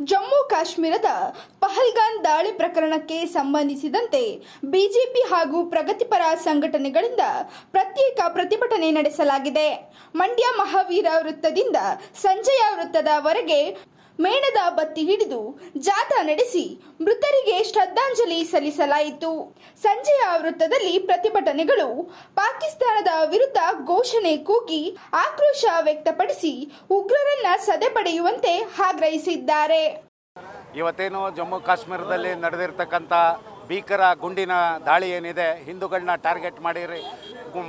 ಜಮ್ಮು ಕಾಶ್ಮೀರದ ಪಹಲ್ಗಾನ್ ದಾಳಿ ಪ್ರಕರಣಕ್ಕೆ ಸಂಬಂಧಿಸಿದಂತೆ ಬಿಜೆಪಿ ಹಾಗೂ ಪ್ರಗತಿಪರ ಸಂಘಟನೆಗಳಿಂದ ಪ್ರತ್ಯೇಕ ಪ್ರತಿಭಟನೆ ನಡೆಸಲಾಗಿದೆ. ಮಂಡ್ಯ ಮಹಾವೀರ ವೃತ್ತದಿಂದ ಸಂಜಯ ವೃತ್ತದವರೆಗೆ ಮೇಣದ ಬತ್ತಿ ಹಿಡಿದು ಜಾಥಾ ನಡೆಸಿ ಮೃತರಿಗೆ ಶ್ರದ್ಧಾಂಜಲಿ ಸಲ್ಲಿಸಲಾಯಿತು. ಸಂಜೆಯ ವೃತ್ತದಲ್ಲಿ ಪ್ರತಿಭಟನೆಗಳು ಪಾಕಿಸ್ತಾನದ ವಿರುದ್ಧ ಘೋಷಣೆ ಕೂಗಿ ಆಕ್ರೋಶ ವ್ಯಕ್ತಪಡಿಸಿ ಉಗ್ರರನ್ನ ಸದೆಪಡೆಯುವಂತೆ ಆಗ್ರಹಿಸಿದ್ದಾರೆ. ಇವತ್ತೇನು ಜಮ್ಮು ಕಾಶ್ಮೀರದಲ್ಲಿ ನಡೆದಿರ್ತಕ್ಕಂಥ ಭೀಕರ ಗುಂಡಿನ ದಾಳಿ ಏನಿದೆ ಹಿಂದೂಗಳನ್ನ ಟಾರ್ಗೆಟ್ ಮಾಡಿರಿ,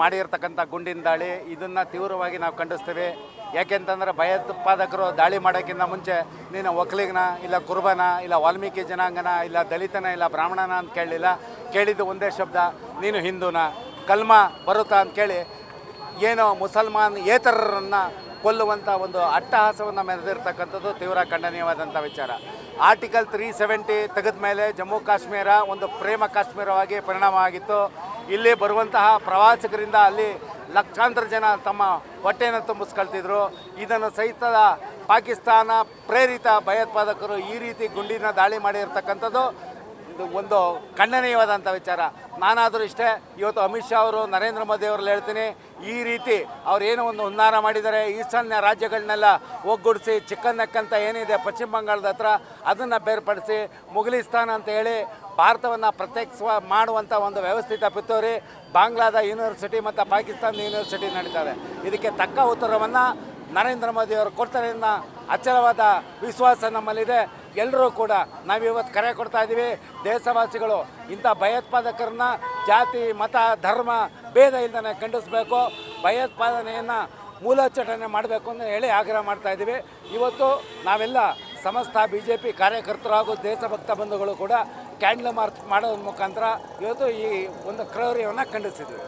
ಮಾಡಿರ್ತಕ್ಕಂಥ ಗುಂಡಿನ ದಾಳಿ, ಇದನ್ನು ತೀವ್ರವಾಗಿ ನಾವು ಖಂಡಿಸ್ತೇವೆ. ಯಾಕೆಂತಂದ್ರೆ ಭಯೋತ್ಪಾದಕರು ದಾಳಿ ಮಾಡೋಕ್ಕಿಂತ ಮುಂಚೆ ನೀನು ಒಕ್ಕಲಿಗನ ಇಲ್ಲ ಕುರುಬನ ಇಲ್ಲ ವಾಲ್ಮೀಕಿ ಜನಾಂಗನ ಇಲ್ಲ ದಲಿತನ ಇಲ್ಲ ಬ್ರಾಹ್ಮಣನ ಅಂತ ಕೇಳಲಿಲ್ಲ. ಕೇಳಿದ್ದು ಒಂದೇ ಶಬ್ದ, ನೀನು ಹಿಂದೂನ. ಕಲ್ಮ ಬರುತ್ತಾ ಅಂತ ಕೇಳಿ ಏನು ಮುಸಲ್ಮಾನ್ ಏತರರನ್ನು ಕೊಲ್ಲುವಂಥ ಒಂದು ಅಟ್ಟಹಾಸವನ್ನು ಮೆರೆದಿರ್ತಕ್ಕಂಥದ್ದು ತೀವ್ರ ಖಂಡನೀಯವಾದಂಥ ವಿಚಾರ. ಆರ್ಟಿಕಲ್ ತ್ರೀ ಸೆವೆಂಟಿ ತೆಗೆದ ಮೇಲೆ ಜಮ್ಮು ಕಾಶ್ಮೀರ ಒಂದು ಪ್ರೇಮ ಕಾಶ್ಮೀರವಾಗಿ ಪರಿಣಾಮ ಆಗಿತ್ತು. ಇಲ್ಲಿ ಬರುವಂತಹ ಪ್ರವಾಸಿಗರಿಂದ ಅಲ್ಲಿ ಲಕ್ಷಾಂತರ ಜನ ತಮ್ಮ ಹೊಟ್ಟೆಯನ್ನು ತುಂಬಿಸ್ಕೊಳ್ತಿದ್ರು. ಇದನ್ನು ಸಹಿತ ಪಾಕಿಸ್ತಾನ ಪ್ರೇರಿತ ಭಯೋತ್ಪಾದಕರು ಈ ರೀತಿ ಗುಂಡಿನ ದಾಳಿ ಮಾಡಿರ್ತಕ್ಕಂಥದ್ದು ಒಂದು ಖಂಡನೀಯವಾದಂಥ ವಿಚಾರ. ನಾನಾದರೂ ಇಷ್ಟೇ, ಇವತ್ತು ಅಮಿತ್ ಶಾ ಅವರು, ನರೇಂದ್ರ ಮೋದಿ ಅವರಲ್ಲಿ ಹೇಳ್ತೀನಿ, ಈ ರೀತಿ ಅವರೇನು ಒಂದು ಹುನ್ನಾರ ಮಾಡಿದ್ದಾರೆ, ಈಶಾನ್ಯ ರಾಜ್ಯಗಳನ್ನೆಲ್ಲ ಒಗ್ಗೂಡಿಸಿ ಚಿಕ್ಕನ್ನಕ್ಕಂತ ಏನಿದೆ ಪಶ್ಚಿಮ ಬಂಗಾಳದ ಹತ್ರ ಅದನ್ನು ಬೇರ್ಪಡಿಸಿ, ಮುಗಲಿಸ್ತಾನ ಅಂತ ಹೇಳಿ ಭಾರತವನ್ನು ಪ್ರತ್ಯೇಕಿಸುವ ಮಾಡುವಂಥ ಒಂದು ವ್ಯವಸ್ಥಿತ ಪಿತೂರಿ ಬಾಂಗ್ಲಾದ ಯೂನಿವರ್ಸಿಟಿ ಮತ್ತು ಪಾಕಿಸ್ತಾನದ ಯೂನಿವರ್ಸಿಟಿ ನಡೀತಾರೆ ಇದಕ್ಕೆ ತಕ್ಕ ಉತ್ತರವನ್ನು ನರೇಂದ್ರ ಮೋದಿ ಅವರು ಕೊಡ್ತಾರೆ ಅನ್ನೋ ಅಚಲವಾದ ವಿಶ್ವಾಸ ನಮ್ಮಲ್ಲಿದೆ. ಎಲ್ಲರೂ ಕೂಡ ನಾವಿವತ್ತು ಕರೆ ಕೊಡ್ತಾ ಇದ್ದೀವಿ ದೇಶವಾಸಿಗಳು, ಇಂಥ ಭಯೋತ್ಪಾದಕರನ್ನ ಜಾತಿ, ಮತ, ಧರ್ಮ, ಭೇದ ಇಲ್ಲದೇ ಖಂಡಿಸಬೇಕು. ಭಯೋತ್ಪಾದನೆಯನ್ನು ಮೂಲಚಟನೆ ಮಾಡಬೇಕು ಅಂತ ಹೇಳಿ ಆಗ್ರಹ ಮಾಡ್ತಾ ಇದ್ದೀವಿ ಇವತ್ತು ನಾವೆಲ್ಲ ಸಮಸ್ತ ಬಿ ಜೆ ಪಿ ಕಾರ್ಯಕರ್ತರು ಹಾಗೂ ದೇಶಭಕ್ತ ಬಂಧುಗಳು ಕೂಡ ಕ್ಯಾಂಡಲ್ ಮಾರ್ಚ್ ಮಾಡೋದ್ರ ಮುಖಾಂತರ ಇವತ್ತು ಈ ಒಂದು ಕ್ರೌರ್ಯವನ್ನು ಖಂಡಿಸಿದ್ವಿ.